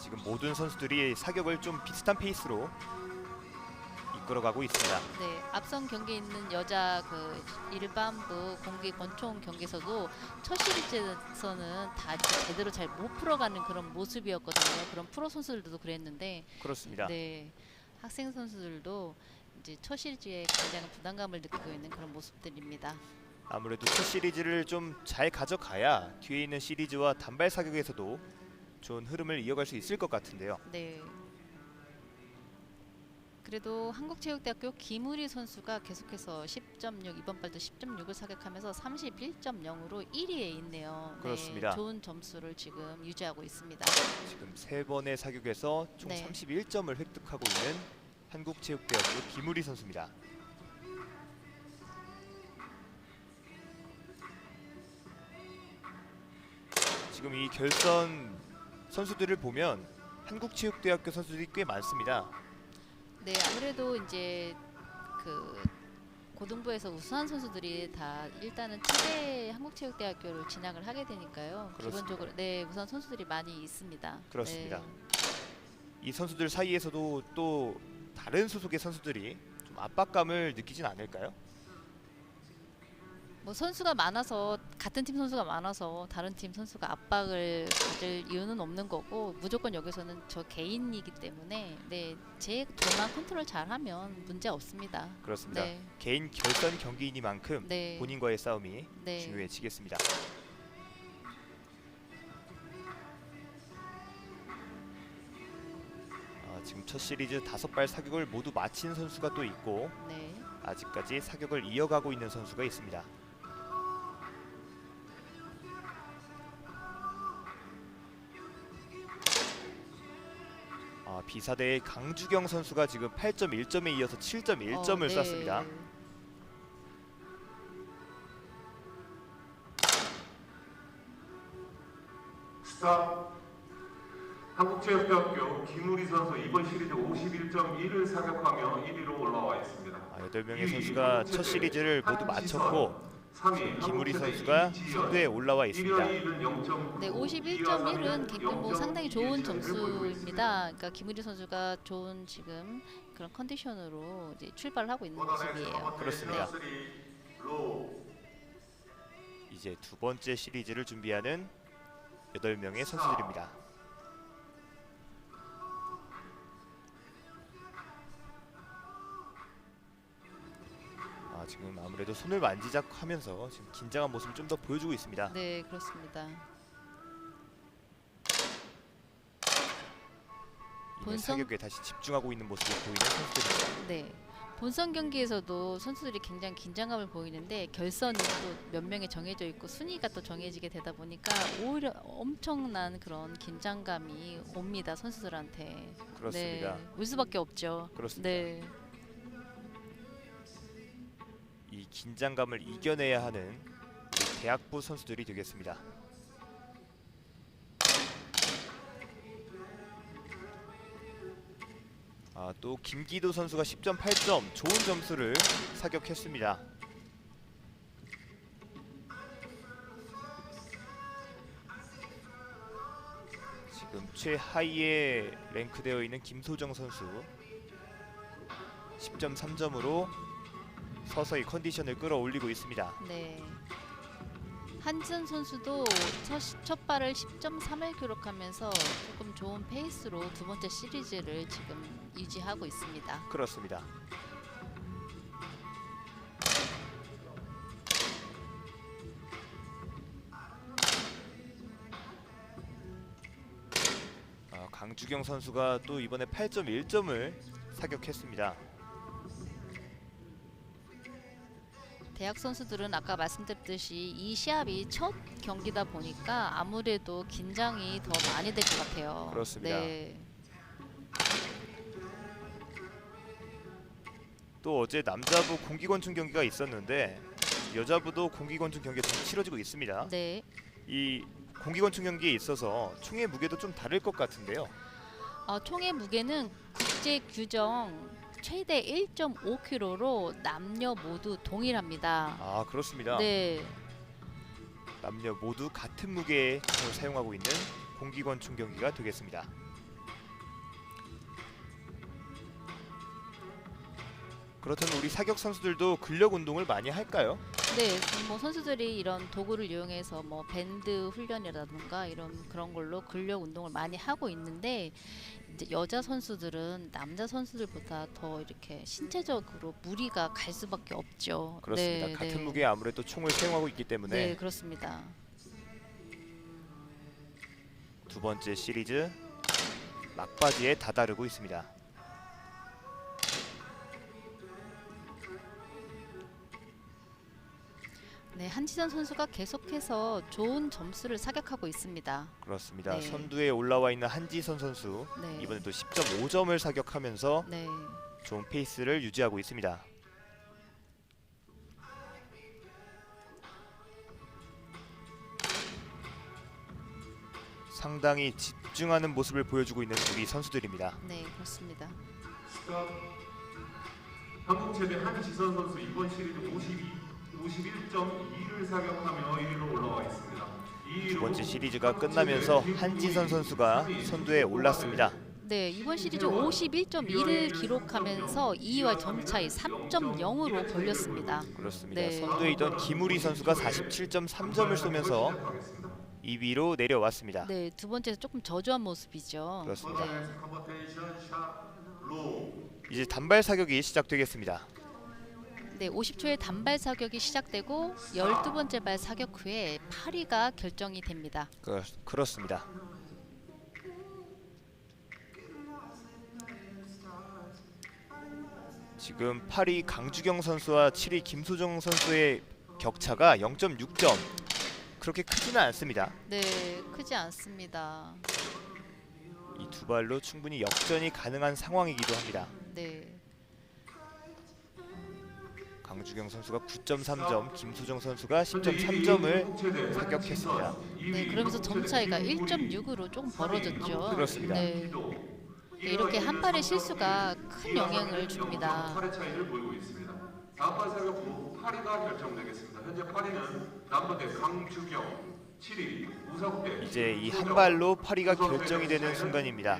지금 모든 선수들이 사격을 좀 비슷한 페이스로 이끌어가고 있습니다. 네, 앞선 경기에 있는 여자 그 일반부 공기 권총 경기에서도 첫 시리즈에서는 다 제대로 잘 못 풀어가는 그런 모습이었거든요. 그런 프로 선수들도 그랬는데, 그렇습니다. 네, 학생 선수들도 이제 첫 시리즈에 굉장히 부담감을 느끼고 있는 그런 모습들입니다. 아무래도 첫 시리즈를 좀 잘 가져가야 뒤에 있는 시리즈와 단발 사격에서도 좋은 흐름을 이어갈 수 있을 것 같은데요. 네. 그래도 한국체육대학교 김우리 선수가 계속해서 10.6 이번 발도 10.6을 사격하면서 31.0으로 1위에 있네요. 그렇습니다. 네, 좋은 점수를 지금 유지하고 있습니다. 지금 세 번의 사격에서 총 네. 31점을 획득하고 있는 한국체육대학교 김우리 선수입니다. 지금 이 결선 선수들을 보면 한국체육대학교 선수들이 꽤 많습니다. 네, 아무래도 이제 그 고등부에서 우수한 선수들이 다 일단은 특대 한국체육대학교를 진학을 하게 되니까요. 그렇습니다. 기본적으로 네 우선 선수들이 많이 있습니다. 그렇습니다. 네. 이 선수들 사이에서도 또 다른 소속의 선수들이 좀 압박감을 느끼진 않을까요? 뭐 선수가 많아서 같은 팀 선수가 많아서 다른 팀 선수가 압박을 가질 이유는 없는 거고 무조건 여기서는 저 개인이기 때문에 네제 도만 컨트롤 잘하면 문제 없습니다. 그렇습니다. 네, 개인 결선 경기이니만큼 네, 본인과의 싸움이 네. 중요해지겠습니다. 아, 지금 첫 시리즈 다섯 발 사격을 모두 마친 선수가 또 있고 네. 아직까지 사격을 이어가고 있는 선수가 있습니다. 비사대의 강주경 선수가 지금 8.1점에 이어서 7.1점을 어, 네. 쐈습니다. 스탑 한국체육대학교 김우리 선수 이번 시리즈 51.1을 사격하며 1위로 올라와 있습니다. 아, 8명의 선수가 첫 시리즈를 모두 마쳤고 3위 김우리 선수가 선두에 올라와 있습니다. 네, 51.1은 뭐 상당히 좋은 점수입니다. 그러니까 김우리 선수가 좋은 지금 그런 컨디션으로 이제 출발을 하고 있는 모습이에요. 그렇습니다. 로 이제 두 번째 시리즈를 준비하는 8명의 선수들입니다. 지금 아무래도 손을 만지작하면서 지금 긴장한 모습을 좀 더 보여주고 있습니다. 네, 그렇습니다. 이번 본선- 사격에 다시 집중하고 있는 모습을 보이는 선수들입니다. 네. 본선 경기에서도 선수들이 굉장히 긴장감을 보이는데 결선이 또몇 명이 정해져 있고 순위가 또 정해지게 되다 보니까 오히려 엄청난 그런 긴장감이 옵니다 선수들한테. 그렇습니다. 네, 올 수밖에 없죠. 그렇습니다. 네, 긴장감을 이겨내야 하는 대학부 선수들이 되겠습니다. 아, 또 김기도 선수가 10.8점 좋은 점수를 사격했습니다. 지금 최하위에 랭크되어 있는 김소정 선수 10.3점으로 서서히 컨디션을 끌어올리고 있습니다. 네. 한진 선수도 첫, 시- 첫 발을 10.3을 기록하면서 조금 좋은 페이스로 두 번째 시리즈를 지금 유지하고 있습니다. 그렇습니다. 아, 강주경 선수가 또 이번에 8.1점을 사격했습니다. 대학 선수들은 아까 말씀드렸듯이 이 시합이 첫 경기다 보니까 아무래도 긴장이 더 많이 될 것 같아요. 그렇습니다. 네. 또 어제 남자부 공기권총 경기가 있었는데 여자부도 공기권총 경기가 치러지고 있습니다. 네. 이 공기권총 경기에 있어서 총의 무게도 좀 다를 것 같은데요. 어, 총의 무게는 국제 규정 최대 1.5kg로 남녀 모두 동일합니다. 아 그렇습니다. 네. 남녀 모두 같은 무게를 사용하고 있는 공기권총 경기가 되겠습니다. 그렇다면 우리 사격 선수들도 근력 운동을 많이 할까요? 네, 뭐 선수들이 이런 도구를 이용해서 뭐 밴드 훈련이라든가 이런 그런 걸로 근력 운동을 많이 하고 있는데 이제 여자 선수들은 남자 선수들보다 더 이렇게 신체적으로 무리가 갈 수밖에 없죠. 그렇습니다. 네, 같은 네. 무게에 아무래도 총을 사용하고 있기 때문에 네, 그렇습니다. 두 번째 시리즈 막바지에 다다르고 있습니다. 네, 한지선 선수가 계속해서 좋은 점수를 사격하고 있습니다. 그렇습니다. 네. 선두에 올라와 있는 한지선 선수 네. 이번에도 10.5점을 사격하면서 네. 좋은 페이스를 유지하고 있습니다. 상당히 집중하는 모습을 보여주고 있는 우리 선수들입니다. 네, 그렇습니다. 스탑. 한국 최대 한지선 선수 이번 시리즈 52, 51.2를 사격하며 1위로 올라와 있습니다. 두 번째 시리즈가 끝나면서 한지선 선수가 선두에 올랐습니다. 네, 이번 시리즈 51.2를 기록하면서 2위와 점차이 3.0으로 벌렸습니다. 그렇습니다. 네. 선두에 있던 김우리 선수가 47.3점을 쏘면서 2위로 내려왔습니다. 네, 두 번째에서 조금 저조한 모습이죠. 그렇습니다. 네. 이제 단발 사격이 시작되겠습니다. 네, 50초의 단발 사격이 시작되고 12번째 발 사격 후에 8위가 결정이 됩니다. 그, 그렇습니다. 지금 8위 강주경 선수와 7위 김소정 선수의 격차가 0.6점 그렇게 크지는 않습니다. 네, 크지 않습니다. 이 두 발로 충분히 역전이 가능한 상황이기도 합니다. 네. 강주경 선수가 9.3점, 김소정 선수가 10.3점을 사격했습니다. 네, 그러면서 점 차이가 1.6으로 조금 벌어졌죠. 그렇습니다. 네. 네, 이렇게 한 발의 실수가 큰 영향을 줍니다. 8의 차이를 보이고 있습니다. 다음 발 사격 후 8위가 결정되겠습니다. 현재 8위는 남부대 강주경, 7위 우석대. 이제 이 한 발로 8위가 결정이 되는 순간입니다.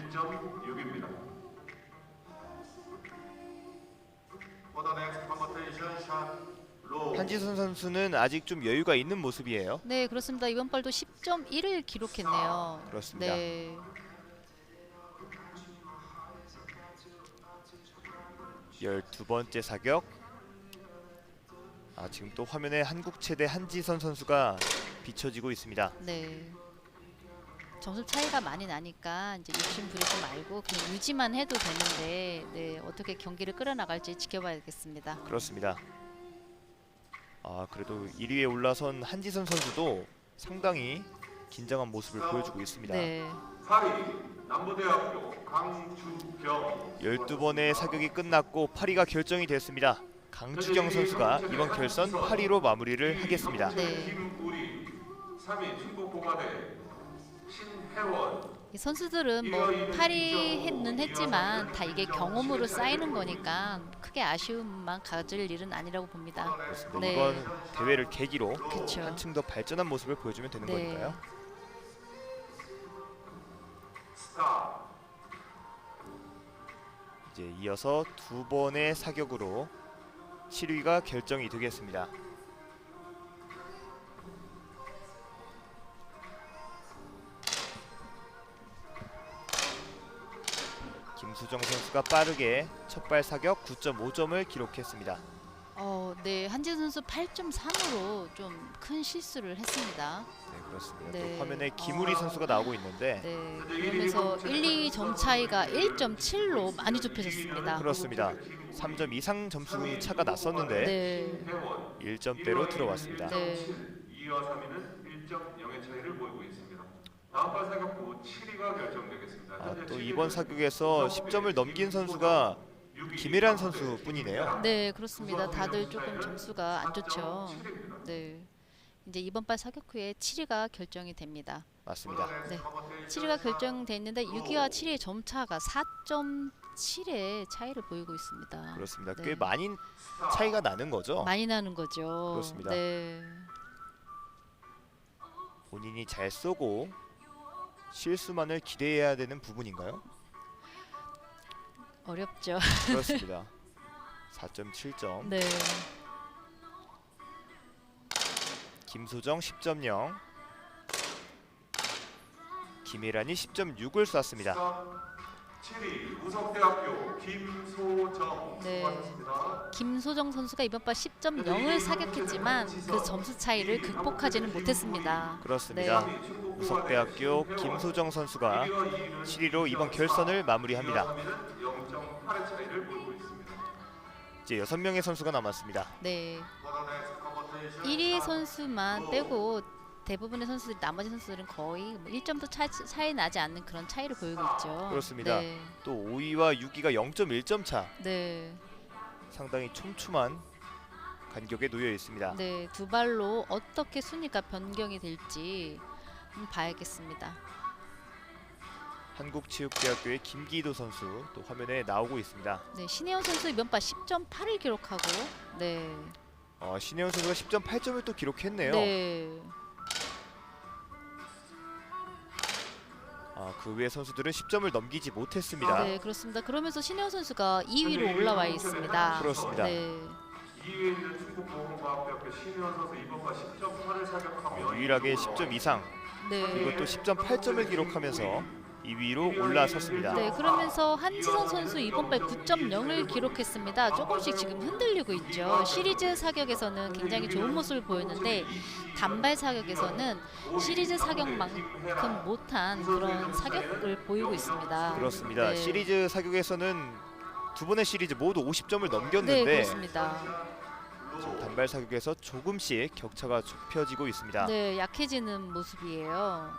한지선 선수는 아직 좀 여유가 있는 모습이에요. 네, 그렇습니다. 이번 발도 10.1을 기록했네요. 그렇습니다. 네. 열두 번째 사격. 아 지금 또 화면에 한국 최대 한지선 선수가 비춰지고 있습니다. 네. 점수 차이가 많이 나니까 이제 욕심 부리지 말고 그냥 유지만 해도 되는데 네, 어떻게 경기를 끌어나갈지 지켜봐야겠습니다. 그렇습니다. 아 그래도 1위에 올라선 한지선 선수도 상당히 긴장한 모습을 보여주고 있습니다. 네. 8위 남부대학교 강주경. 12번의 사격이 끝났고 8위가 결정이 됐습니다. 강주경 선수가 이번 결선 8위로 마무리를 하겠습니다. 네. 김우리 3위 충북공화대 신혜원 이 선수들은 뭐 파리는 했지만 다 이게 경험으로 쌓이는 거니까 크게 아쉬움만 가질 일은 아니라고 봅니다. 그렇습니다. 네. 이번 대회를 계기로 그쵸. 한층 더 발전한 모습을 보여주면 되는 네. 거니까요. 이제 이어서 두 번의 사격으로 7위가 결정이 되겠습니다. 김수정 선수가 빠르게 첫발 사격 9.5점을 기록했습니다. 어, 네. 한지 선수 8.3으로 좀 큰 실수를 했습니다. 네, 그렇습니다. 네. 또 화면에 김우리 선수가 나오고 있는데 네. 그러면서 1, 2점 차이가 1.7로 많이 좁혀졌습니다. 그렇습니다. 3점 이상 점수 차가 났었는데 네. 혜원 1점대로 들어왔습니다. 네. 2위와 3위는 1.0의 차이를 보이고 있습니다. 아, 또 7위는 이번 사격에서 10점을 넘긴 선수가 김혜란 선수뿐이네요. 네, 그렇습니다. 다들 조금 점수가 안 좋죠. 네. 이제 이번 발 사격 후에 7위가 결정이 됩니다. 맞습니다. 네. 7위가 결정됐는데 6위와 7위의 점 차가 4.7의 차이를 보이고 있습니다. 그렇습니다. 네. 꽤 많이 차이가 나는 거죠. 많이 나는 거죠. 그렇습니다. 네. 본인이 잘 쏘고 실수만을 기대해야 되는 부분인가요? 어렵죠. 그렇습니다. 4.7점. 네. 김소정 10.0. 김혜란이 10.6을 쐈습니다. 7위 우석대학교 김소정 네. 수고하셨습니다. 김소정 선수가 이번 번 10.0을 사격했지만 그 점수 차이를 극복하지는 못했습니다. 그렇습니다. 네. 우석대학교 김소정 선수가 7위로 이번 결선을 마무리합니다. 0.8의 차이를 보이고 있습니다. 이제 6명의 선수가 남았습니다. 네. 1위 선수만 빼고 대부분의 선수들 나머지 선수들은 거의 뭐 1점도 차, 차이 나지 않는 그런 차이를 보이고 있죠. 그렇습니다. 네. 또 5위와 6위가 0.1점 차. 네. 상당히 촘촘한 간격에 놓여 있습니다. 네, 두 발로 어떻게 순위가 변경이 될지 봐야겠습니다. 한국체육대학교의 김기도 선수 또 화면에 나오고 있습니다. 네, 신혜원 선수 이번 바 10.8을 기록하고 네. 어, 신혜원 선수가 10.8점을 또 기록했네요. 네. 아, 그외 선수들은 10점을 넘기지 못했습니다. 네, 그렇습니다. 그러면서 신혜원 선수가 2위로 올라와 있습니다. 그렇습니다. 네. 2위에 있는 충북보건과학대학교 신혜원 선수 이번과 10.8을 사격하며 유일하게 10점 이상 네. 그리고 또 10.8점을 기록하면서 2위로 올라섰습니다. 네, 그러면서 한지성 선수 이번 발 9.0을 기록했습니다. 조금씩 지금 흔들리고 있죠. 시리즈 사격에서는 굉장히 좋은 모습을 보였는데 단발 사격에서는 시리즈 사격만큼 못한 그런 사격을 보이고 있습니다. 그렇습니다. 네. 시리즈 사격에서는 두 번의 시리즈 모두 50점을 네, 넘겼는데 그렇습니다. 지금 단발 사격에서 조금씩 격차가 좁혀지고 있습니다. 네, 약해지는 모습이에요.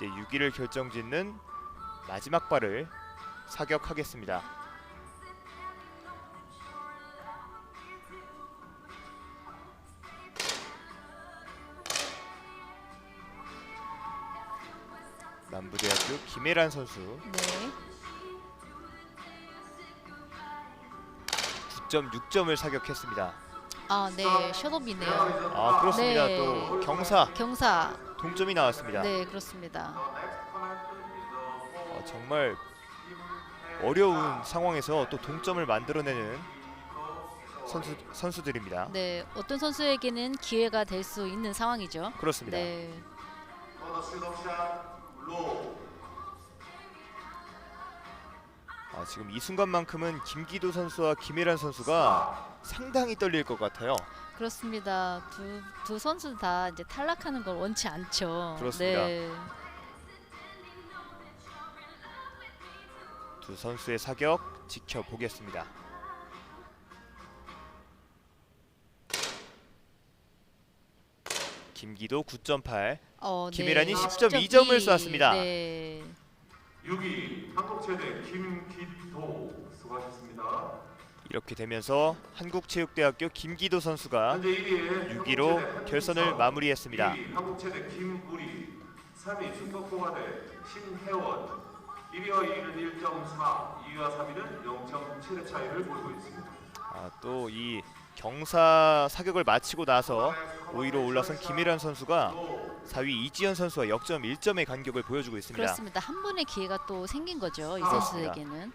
이제 6위를 결정짓는 마지막 발을 사격하겠습니다. 남부대학교 김혜란 선수 네. 9.6점을 사격했습니다. 아, 네, 셧업이네요. 아 그렇습니다. 네. 또 경사 경사. 동점이 나왔습니다. 네, 그렇습니다. 어, 정말 어려운 상황에서 또 동점을 만들어내는 선수 선수들입니다. 네, 어떤 선수에게는 기회가 될 수 있는 상황이죠. 그렇습니다. 네. 아, 지금 이 순간만큼은 김기도 선수와 김혜란 선수가 상당히 떨릴 것 같아요. 그렇습니다. 두, 두 선수 다 이제 탈락하는 걸 원치 않죠. 그렇습니다. 네. 두 선수의 사격 지켜보겠습니다. 김기도 9.8, 어, 김혜란이 네. 10.2 점을 10.2. 쐈습니다. 네. 6위 한국체대 김기도 수고하셨습니다. 이렇게 되면서 한국체육대학교 김기도 선수가 현재 1위에 6위로 결선을 마무리했습니다. 2위 한국체대 김우리 3위 충북공화대 신혜원 1위와 2위는 1.4 2위와 3위는 0.7의 차이를 보이고 있습니다 아, 또 이 경사 사격을 마치고 나서 5위로 올라선 김혜란 선수가 4위 이지연 선수와 역점 1점의 간격을 보여주고 있습니다. 그렇습니다. 한 번의 기회가 또 생긴 거죠. 이. 선수에게는.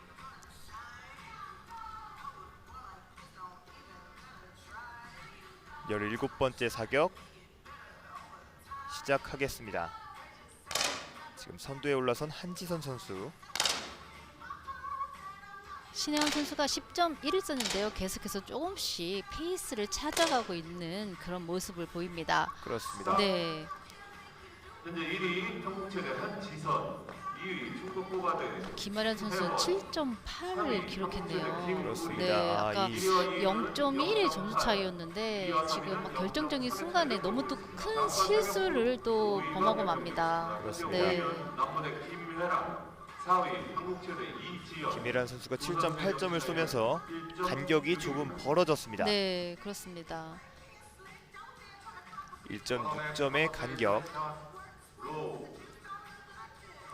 열일곱 번째 사격 시작하겠습니다. 지금 선두에 올라선 한지선 선수 신혜원 선수가 10.1을 썼는데요. 계속해서 조금씩 페이스를 찾아가고 있는 그런 모습을 보입니다. 그렇습니다. 네. 현재 1위 한국체대 한지선 2위 충북공화대 김아련 선수는 7.8을 기록했네요. 그렇습니다. 네, 아, 아까 이 0.1의 점수 차이였는데 지금 막 결정적인 순간에 너무 또 큰 실수를 또 범하고 맙니다. 그렇습니다. 네. 남부대 김혜랑 4위 한국체대 이지연 김혜란 선수가 7.8점을 쏘면서 간격이 조금 벌어졌습니다. 네, 그렇습니다. 1.6점의 간격.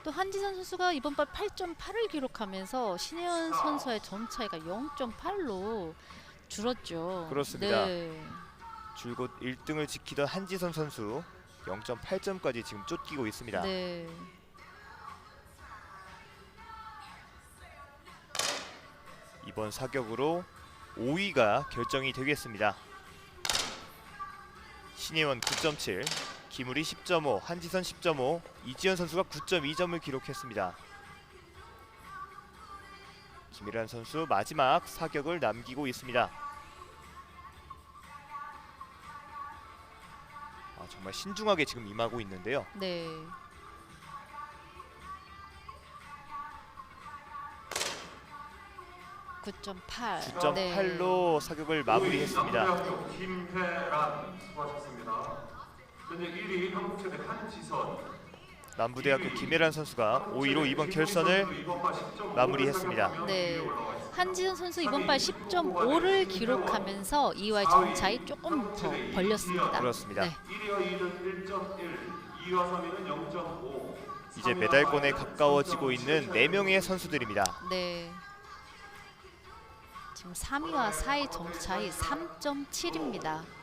또 한지선 선수가 이번 발 8.8을 기록하면서 신혜원 선수의 점 차이가 0.8로 줄었죠. 그렇습니다. 네. 줄곧 1등을 지키던 한지선 선수 0.8점까지 지금 쫓기고 있습니다. 네. 이번 사격으로 5위가 결정이 되겠습니다. 신예원 9.7, 김우리 10.5, 한지선 10.5, 이지현 선수가 9.2점을 기록했습니다. 김일환 선수 마지막 사격을 남기고 있습니다. 아, 정말 신중하게 지금 임하고 있는데요. 네. (9.8) 9.8로 사격을 마무리했습니다. 김혜란 수고하셨습니다. 현재 1위 한국체대 한지선 남부대학교 김혜란 선수가 5위로 이번 결선을 마무리했습니다. 네. 한지선 선수 이번 발 10.5를 기록하면서 2위와의 점 차이 조금 더 벌렸습니다. 그렇습니다. 네. 1위와 2위는 1.1, 2위와 3위는 0.5. 이제 메달권에 가까워지고 있는 4명의 선수들입니다. 네. 지금 3위와 4위 점수 차이 3.7입니다.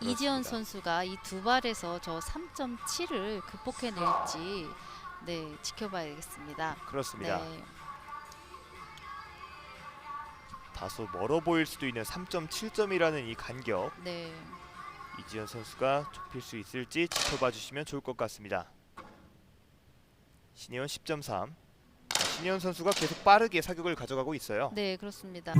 이지현 선수가 이 두 발에서 저 3.7을 극복해낼지 네 지켜봐야겠습니다. 그렇습니다. 네. 다소 멀어 보일 수도 있는 3.7점이라는 이 간격 네. 이지현 선수가 좁힐 수 있을지 지켜봐 주시면 좋을 것 같습니다. 신예원 10.3 아, 신예원 선수가 계속 빠르게 사격을 가져가고 있어요. 네, 그렇습니다.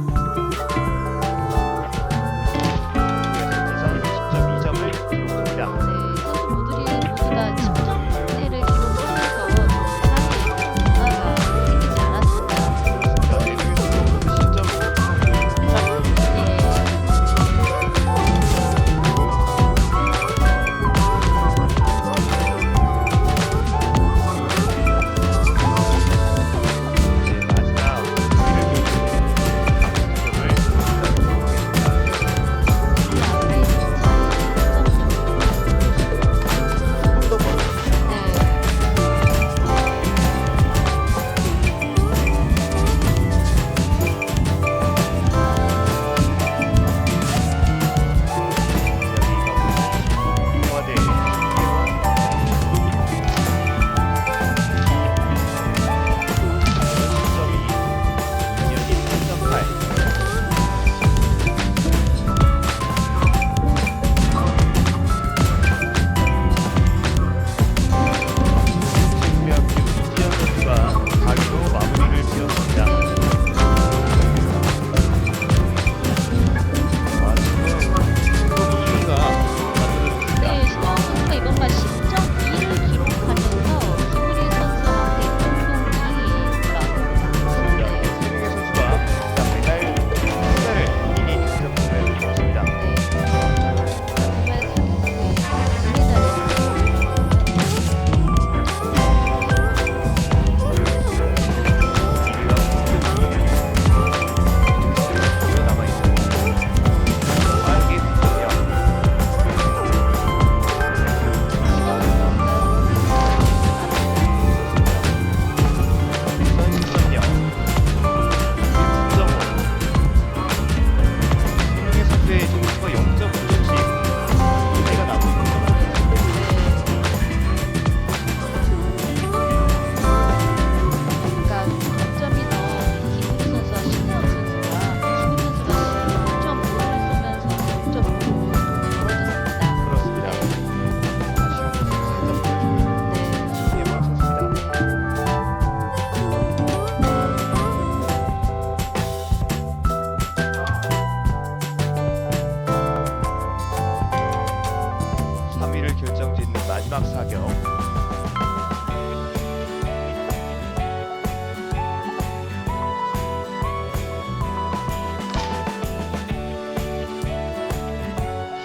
사격.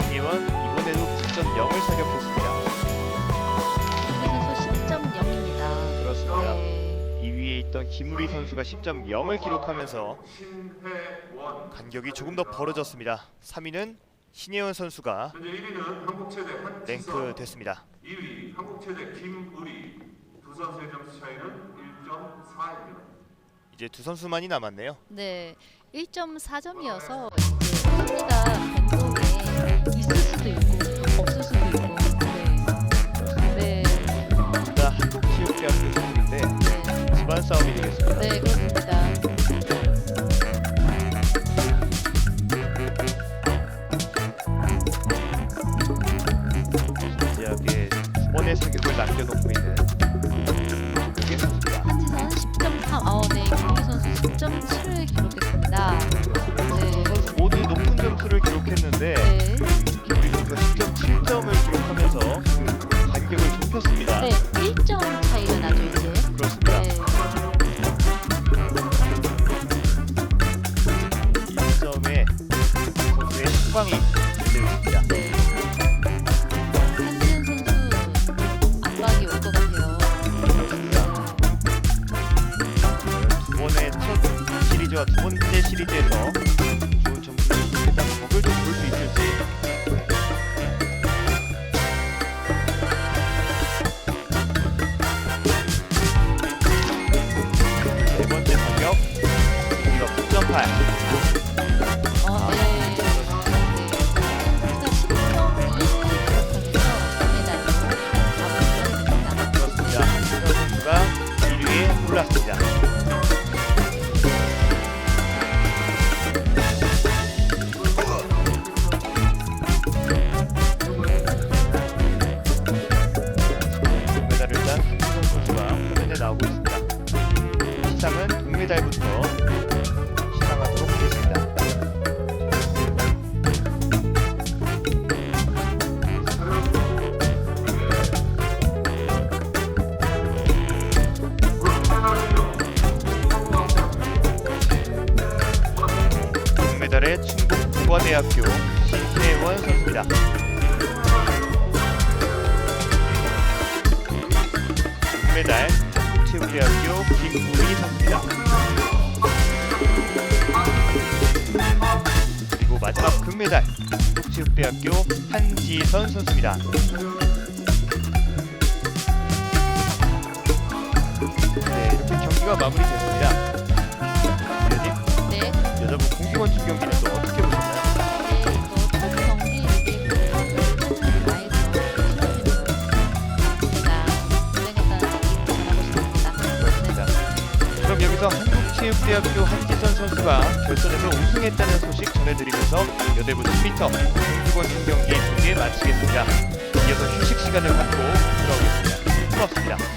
신예원 이번에도 9.0을 사격했습니다. 김우리 선수 10.0입니다. 그렇습니다. 네. 2위에 있던 김우리 선수가 10.0을 기록하면서 간격이 조금 더 벌어졌습니다. 3위는 신예원 선수가 현재 1위는 한국체대 한지선 랭크 됐습니다. 2위 한국 체대 김우리 두 선수의 점수 차이는 1.4입니다. 이제 두 선수만이 남았네요. 네, 1.4점이어서 이제 승리가 변동에 있을 수도 있고 기대됩니다. 네. 한지은 선수 압박이 올 것 같아요. 두 번의 첫 시리즈와 두 번째 시리즈에서 그리고 마지막 금메달 한국체육대학교 한지선 선수입니다. 네, 이렇게 경기가 마무리됐습니다. 위원님, 네. 여자부 공기권총 경기는 또 어떻게 보셨나요? 네. 그럼 여기서 한국체육대학교 한지 선 선수가 결선에서 우승했다는 소식 전해드리면서 여대부 10m 공기권총 경기 중계 마치겠습니다. 이어서 휴식 시간을 갖고 돌아오겠습니다. 고맙습니다.